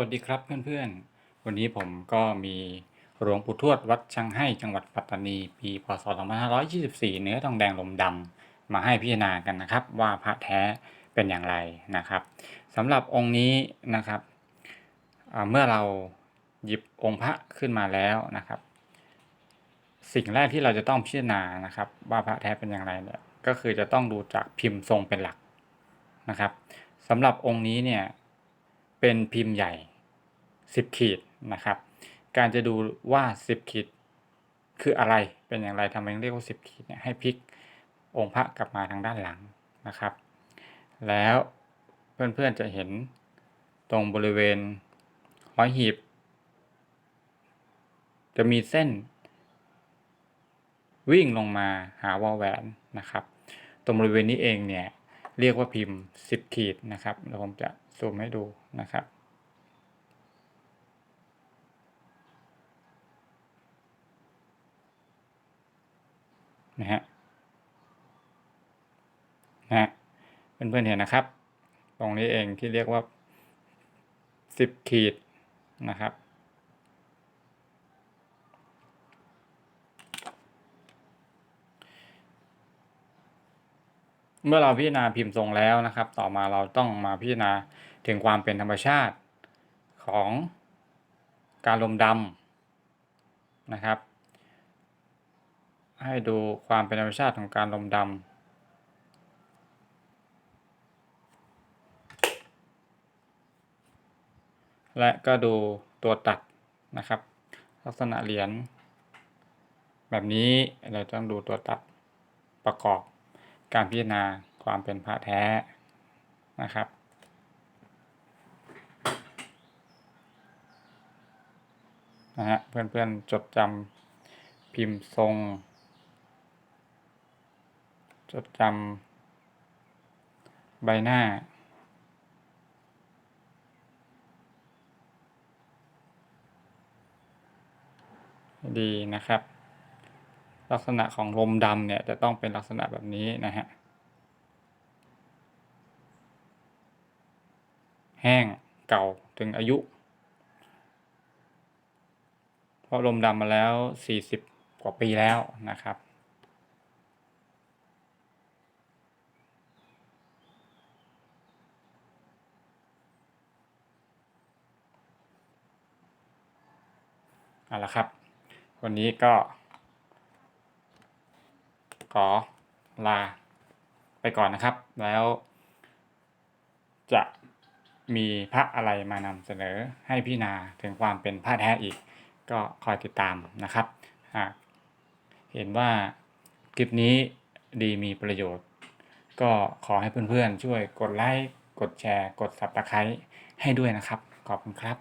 วัสดีครับเพื่อนๆ วันนี้ผมก็มีหลวงปู่ทวดวัดชังให้จังหวัดปัตตานี ปีพศ 2524 เนื้อทองแดงลมดำมาให้พิจารณากันนะครับ ว่าพระแท้เป็นอย่างไรนะครับสำหรับองค์นี้นะครับเมื่อเราหยิบองค์พระขึ้นมาแล้วนะครับ สิ่งแรกที่เราจะต้องพิจารณานะครับ ว่าพระแท้เป็นอย่างไรเนี่ยก็คือจะต้องดูจากพิมพ์ทรงเป็นหลักนะครับสำหรับองค์นี้เนี่ย เป็นพิมพ์ใหญ่ 10 ขีดนะครับ การจะดูว่า 10 ขีด คืออะไรเป็นอย่างไรทำไมเรียกว่า 10 ขีดเนี่ยให้พลิกองค์พระกลับมาทางด้านหลังนะครับ แล้วเพื่อนๆจะเห็นตรงบริเวณร้อยหีบ จะมีเส้น วิ่งลงมาหาวอลแหวนนะครับ ตรงบริเวณนี้เองเนี่ยเรียกว่าพิมพ์ 10 ขีดนะครับเดี๋ยวผมจะ ซูมให้ดูนะครับ นะฮะ นะฮะเพื่อนๆเห็นนะครับ ตรงนี้เองที่เรียกว่า 10 ขีดนะครับ เมื่อเราพิจารณาพิมพ์ทรงแล้วนะครับ ต่อมาเราต้องมาพิจารณาถึงความเป็นธรรมชาติของการลมดำนะครับ ให้ดูความเป็นธรรมชาติของการลมดำและก็ดูตัวตัดนะครับ ลักษณะเหรียญแบบนี้เราต้องดูตัวตัดประกอบ การพิจารณาความเป็นพระแท้นะครับ นะฮะเพื่อนๆจดจำพิมพ์ทรง จดจำใบหน้าดีนะครับ ลักษณะของลมดำเนี่ยจะต้องเป็นลักษณะแบบนี้นะฮะ แห้งเก่าถึงอายุ เพราะลมดำมาแล้ว 40 กว่าปีแล้วนะครับเอาละครับ วันนี้ก็ ขอลาไปก่อนนะครับ แล้ว จะมีพระอะไรมานำเสนอให้พี่นาถึงความเป็นพระแท้อีก ก็คอยติดตามนะครับหากเห็นว่าคลิปนี้ดีมีประโยชน์ ก็ขอให้เพื่อนๆ ช่วยกดไลค์ กดแชร์ กด Subscribe ให้ด้วยนะครับ ขอบคุณครับ